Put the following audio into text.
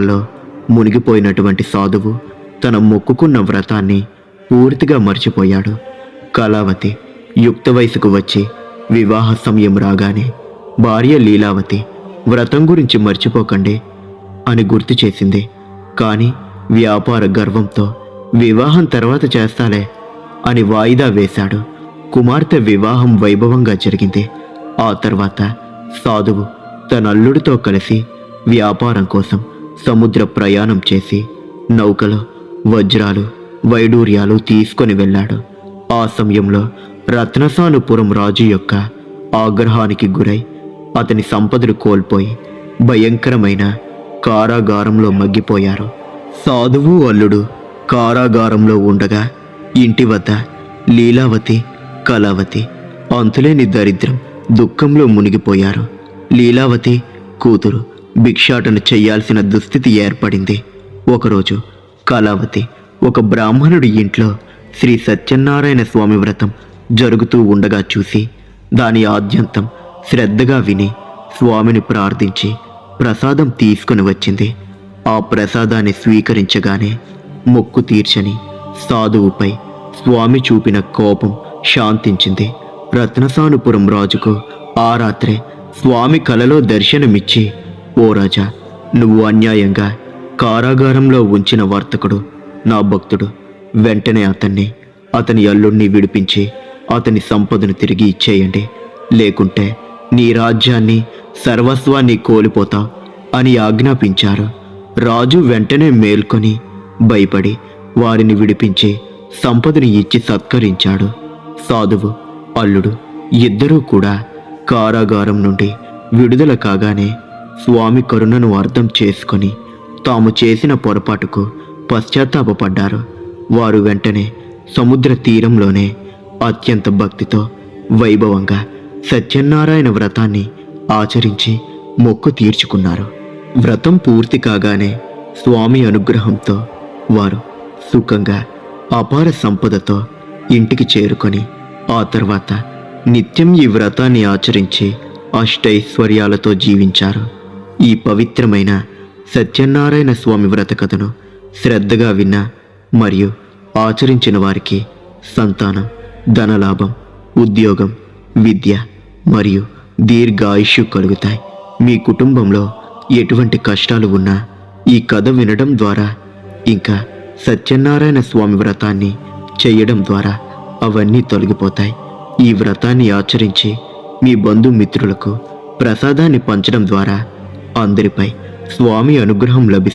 లో మునిగిపోయినటువంటి సాధువు తన మొక్కుకున్న వ్రతాన్ని పూర్తిగా మర్చిపోయాడు. కళావతి యుక్త వయసుకు వచ్చి వివాహ సమయం రాగానే భార్య లీలావతి వ్రతం గురించి మర్చిపోకండి అని గుర్తు చేసింది. కానీ వ్యాపార గర్వంతో వివాహం తర్వాత చేస్తాలే అని వాయిదా వేశాడు. కుమార్తె వివాహం వైభవంగా జరిగింది. ఆ తర్వాత సాధువు తన అల్లుడితో కలిసి వ్యాపారం కోసం సముద్ర ప్రయాణం చేసి నౌకలో వజ్రాలు వైడూర్యాలు తీసుకొని వెళ్ళాడు. ఆ సమయంలో రత్నసానుపురం రాజు యొక్క ఆగ్రహానికి గురై అతని సంపదలు కోల్పోయి భయంకరమైన కారాగారంలో మగ్గిపోయారు. సాధువు అల్లుడు కారాగారంలో ఉండగా ఇంటి వద్ద లీలావతి కళావతి అంతులేని దరిద్రం దుఃఖంలో మునిగిపోయారు. లీలావతి కూతురు భిక్షాటన చేయాల్సిన దుస్థితి ఏర్పడింది. ఒకరోజు కళావతి ఒక బ్రాహ్మణుడి ఇంట్లో శ్రీ సత్యనారాయణ స్వామి వ్రతం జరుగుతూ ఉండగా చూసి దాని ఆద్యంతం శ్రద్ధగా విని స్వామిని ప్రార్థించి ప్రసాదం తీసుకుని వచ్చింది. ఆ ప్రసాదాన్ని స్వీకరించగానే మొక్కు తీర్చని సాధువుపై స్వామి చూపిన కోపం శాంతించింది. రత్నసానుపురం రాజుకు ఆ రాత్రే స్వామి కలలో దర్శనమిచ్చి ఓ రాజా నువ్వు అన్యాయంగా కారాగారంలో ఉంచిన వర్తకుడు నా భక్తుడు. వెంటనే అతన్ని అతని అల్లుణ్ణి విడిపించి అతని సంపదను తిరిగి ఇచ్చేయండి. లేకుంటే నీ రాజ్యాన్ని సర్వస్వాన్ని కోల్పోతా అని ఆజ్ఞాపించారు. రాజు వెంటనే మేల్కొని భయపడి వారిని విడిపించి సంపదని ఇచ్చి సత్కరించాడు. సాధువు అల్లుడు ఇద్దరూ కూడా కారాగారం నుండి విడుదల కాగానే స్వామి కరుణను అర్థం చేసుకొని తాము చేసిన పొరపాటుకు పశ్చాత్తాపడ్డారు వారు వెంటనే సముద్ర తీరంలోనే అత్యంత భక్తితో వైభవంగా సత్యనారాయణ వ్రతాన్ని ఆచరించి మొక్కు తీర్చుకున్నారు. వ్రతం పూర్తి కాగానే స్వామి అనుగ్రహంతో వారు సుఖంగా అపార సంపదతో ఇంటికి చేరుకొని ఆ తర్వాత నిత్యం ఈ వ్రతాన్ని ఆచరించి అష్టైశ్వర్యాలతో జీవించారు. ఈ పవిత్రమైన సత్యనారాయణ స్వామి వ్రత కథను శ్రద్ధగా విన్న మరియు ఆచరించిన వారికి సంతానం ధనలాభం ఉద్యోగం విద్య మరియు దీర్ఘాయుష్యు కలుగుతాయి. మీ కుటుంబంలో ఎటువంటి కష్టాలు ఉన్నా ఈ కథ వినడం ద్వారా ఇంకా సత్యనారాయణ స్వామి వ్రతాన్ని చేయడం ద్వారా అవన్నీ తొలగిపోతాయి. ఈ వ్రతాన్ని ఆచరించి మీ బంధుమిత్రులకు ప్రసాదాన్ని పంచడం ద్వారా అందరిపై స్వామి అనుగ్రహం లభిస్తుంది.